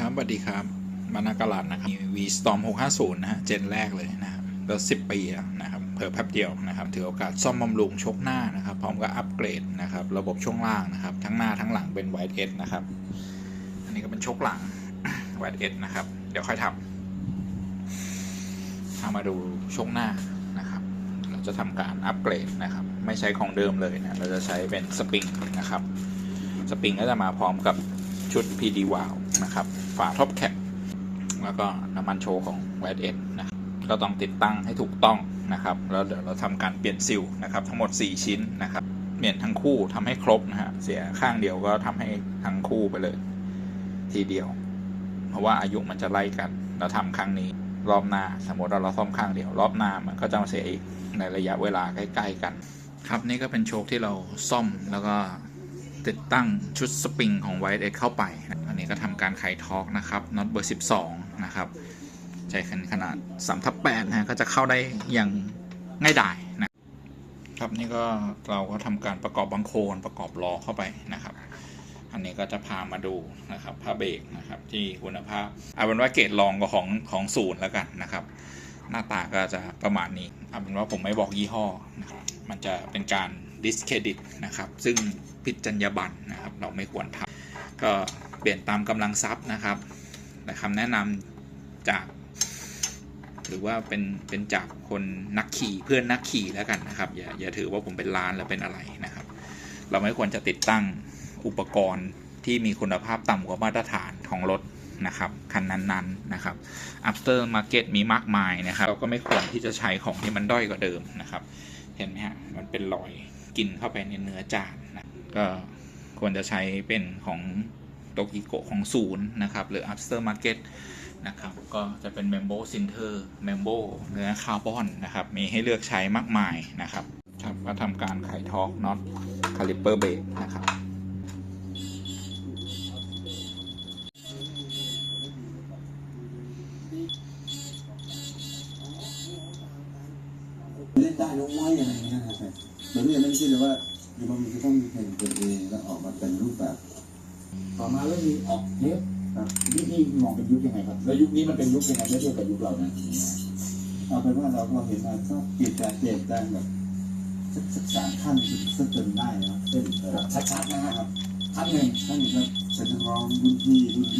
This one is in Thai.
ครับสวัสดีครับมานากาลัดนะครับ V Storm 650 นะฮะ เจนแรกเลยนะครับแล้ว 10 ปีนะครับเพิ่แป๊บเดียวนะครับ ถือโอกาสซ่อมบำรุงชกหน้านะครับ พร้อมกับอัปเกรดนะครับ ระบบช่วงล่างนะครับ ทั้งหน้าทั้งหลังเป็น White Edge นะครับ อันนี้ก็เป็นชกหลัง White Edge นะครับ เดี๋ยวค่อยทำถ้ามาดูช่วงหน้านะครับ เราจะทำการอัปเกรดนะครับ ไม่ใช้ของเดิมเลยนะ เราจะใช้เป็นสปริงนะครับ สปริงก็จะมาพร้อมกับชุด PD w a l v นะครับ ฝาท็อปแคปแล้วก็น้ำมันโชว์ของ w i t e นะครับก็ต้องติดตั้งให้ถูกต้องนะครับ แล้วเดี๋ยวเราทำการเปลี่ยนซิลนะครับ ทั้งหมด 4 ชิ้นนะครับ เปลี่ยนทั้งคู่ทำให้ครบนะฮะ เสียข้างเดียวก็ทำให้ทั้งคู่ไปเลย ทีเดียว เพราะว่าอายุมันจะไล่กัน เราทำครั้งนี้ รอบหน้า สมมติเราเราซ่อมข้างเดียว รอบหน้ามันก็จะมาเสียอีกในระยะเวลาใกล้ ๆ กัน ครับนี่ก็เป็นโชคที่เราซ่อมแล้วก็ติดตั้งชุดสปริงของ White Edge เข้าไปนะ ก็ทำการไขทอร์กนะครับน็อตเบอร์ 12 นะครับใช้ขนาด3ทับ8นะฮะก็จะเข้าได้อย่างง่ายดายนะครับนี่ก็เราก็ทำการประกอบบังโคลนประกอบล้อเข้าไปนะครับ อันนี้ก็จะพามาดูนะครับผ้าเบรกนะครับที่คุณภาพเอาเป็นว่าเกรดรองกับของของศูนย์แล้วกันนะครับ หน้าตาก็จะประมาณนี้เอาเป็นว่าผมไม่บอกยี่ห้อนะครับมันจะเป็นการดิสเครดิตนะครับ ซึ่งผิดจรรยาบรรณนะครับ เราไม่ควรทำ ก็เปลี่ยนตามกำลังทรัพย์นะครับแต่คำแนะนำจาก หรือว่าเป็นเป็นจากคนนักขี่เพื่อนนักขี่แล้วกันนะครับ อย่าอย่าถือว่าผมเป็นร้านแล้วเป็นอะไรนะครับ เราไม่ควรจะติดตั้งอุปกรณ์ที่มีคุณภาพต่ำกว่ามาตรฐานของรถนะครับคันนั้นๆนะครับ after market มีมากมายนะครับ เราก็ไม่ควรที่จะใช้ของที่มันด้อยกว่าเดิมนะครับ เห็นไหมฮะ มันเป็นรอยกินเข้าไปในเนื้อจานนะก็ ควรจะใช้เป็นของโตกิโกของศูนย์นะครับ หรือ after market นะครับ ก็จะเป็น Membo Sinter Membo เนื้อคาร์บอนนะครับ มีให้เลือกใช้มากมายนะครับครับก็ทำการไขทอร์กน็อตคาลิเปอร์เบรกนะครับเล่นได้น้องไว้อะไรเงี้ยครับตอนนี้ยังไม่ได้คิดเลยว่า อยู่มันจะต้องมีเพลงตัวเองแล้วออกมาเป็นรูปแบบ ต่อมาเรื่องนี้ออกเทปครับยุคนี้มองเป็นยุคยังไงครับ แล้วยุคนี้มันเป็นยุคยังไงเมื่อเทียบกับยุคเรานะเอาเป็นว่าเราก็เห็นมาก็เปลี่ยนแปลงเปลี่ยนแปลงแบบสักสักสามขั้นสักจนได้นะเช่นเอ่อชัดๆนะฮะครับท่านหนึ่งท่านก็เป็นนักร้องรุ่นพี่รุ่นรุ่นรุ่นอ่าเป็นว่ารุ่นน้าอาจารย์สุเทพบุญแหงเนี่ย